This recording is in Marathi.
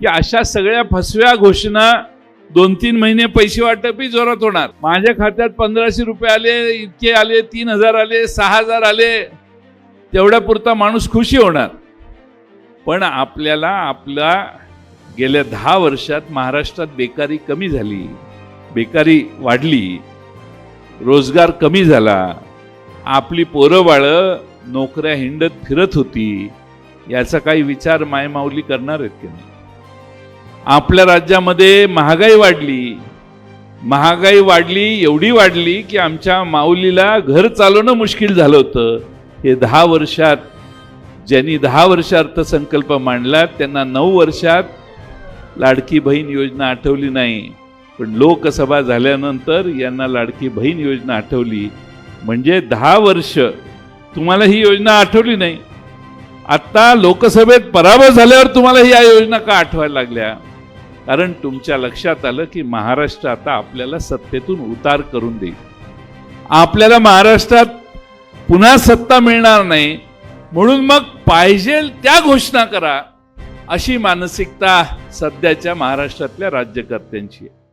की अशा सगळ्या फसव्या घोषणा दोन तीन महिने पैसे वाटपही जोरात होणार. माझ्या खात्यात पंधराशे रुपये आले इतके आले तीन हजार आले सहा हजार आले तेवढ्या पुरता माणूस खुशी होणार. पण आपल्याला आपला गेल्या दहा वर्षात महाराष्ट्रात बेकारी कमी झाली बेकारी वाढली रोजगार कमी झाला आपली पोरं बाळं नोकऱ्या हिंडत फिरत होती याचा काही विचार मायमाऊली करणार आहेत की नाही? आपल्या राज्यामध्ये महागाई वाढली. महागाई वाढली एवढी वाढली की आमच्या माऊलीला घर चालवणं मुश्किल झालं होतं. हे दहा वर्षात ज्यांनी दहा वर्ष अर्थसंकल्प मांडला त्यांना नऊ वर्षात लाडकी बहीण योजना आठवली नाही. पण लोकसभा झाल्यानंतर यांना लाडकी बहीण योजना आठवली. म्हणजे दहा वर्ष तुम्हाला ही योजना आठवली नाही. आत्ता लोकसभेत पराभव झाल्यावर तुम्हाला ही या योजना का आठवायला लागल्या? कारण तुमच्या लक्षात आलं की महाराष्ट्र आता आपल्याला सत्तेतून उतार करून देईल. आपल्याला महाराष्ट्रात पुन्हा सत्ता मिळणार नाही म्हणून मग पाहिजे त्या घोषणा करा अशी मानसिकता सध्याच्या महाराष्ट्रातल्या राज्यकर्त्यांची आहे.